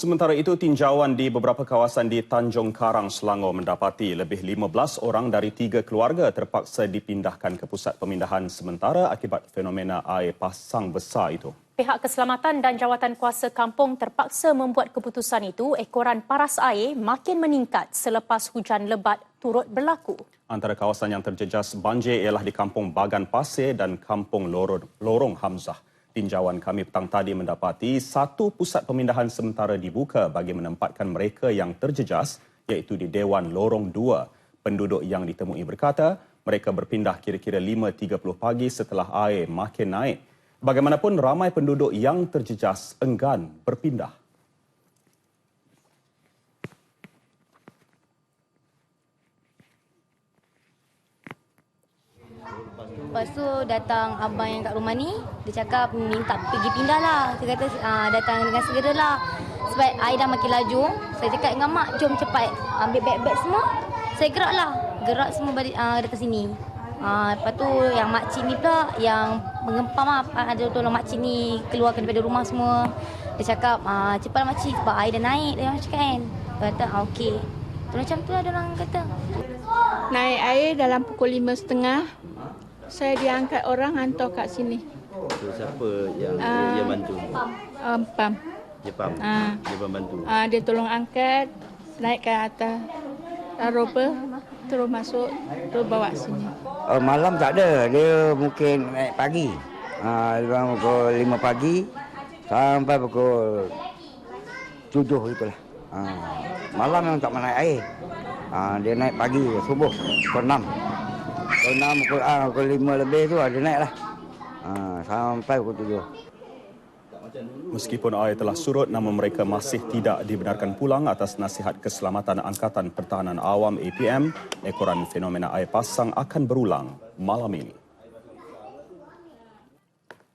Sementara itu, tinjauan di beberapa kawasan di Tanjung Karang, Selangor mendapati lebih 15 orang dari tiga keluarga terpaksa dipindahkan ke pusat pemindahan sementara akibat fenomena air pasang besar itu. Pihak Keselamatan dan Jawatan Kuasa Kampung terpaksa membuat keputusan itu ekoran paras air makin meningkat selepas hujan lebat turut berlaku. Antara kawasan yang terjejas banjir ialah di Kampung Bagan Pasir dan Kampung Lorong, Lorong Hamzah. Tinjauan kami petang tadi mendapati satu pusat pemindahan sementara dibuka bagi menempatkan mereka yang terjejas iaitu di Dewan Lorong 2. Penduduk yang ditemui berkata mereka berpindah kira-kira 5.30 pagi setelah air makin naik. Bagaimanapun ramai penduduk yang terjejas enggan berpindah. Lepas tu datang abang yang kat rumah ni, dia cakap minta pergi pindah lah. Dia kata uh, datang dengan segera lah. Sebab air dah makin laju, saya cakap dengan mak, jom cepat ambil beg-beg semua. Saya gerak lah, gerak semua balik uh, datang sini. Uh, lepas tu yang makcik ni pula yang mengempam lah. Ada tolong makcik ni keluarkan daripada rumah semua. Dia cakap, uh, cepatlah makcik sebab air dah naik. Dia cakap kan. Dia kata, ah, okey. Tu macam tu lah dia orang kata. Naik air dalam pukul lima setengah. Saya diangkat orang hantar kat sini. So, siapa yang Ah. yang bantu? Um, pam. Jepam. Ah. Jepam bantu. Uh, dia tolong angkat, naik ke atas roper, terus masuk, terus bawa sini. Uh, malam tak ada, dia mungkin naik pagi. Uh, pukul 5 pagi sampai pukul 7 itulah. Uh, malam memang tak naik air. Uh, dia naik pagi, subuh, pukul 6. Pukul 6, pukul, uh, pukul 5 lebih tu dia naik lah. Uh, sampai pukul 7. Meskipun air telah surut, namun mereka masih tidak dibenarkan pulang atas nasihat Keselamatan Angkatan Pertahanan Awam APM. Ekoran fenomena air pasang akan berulang malam ini.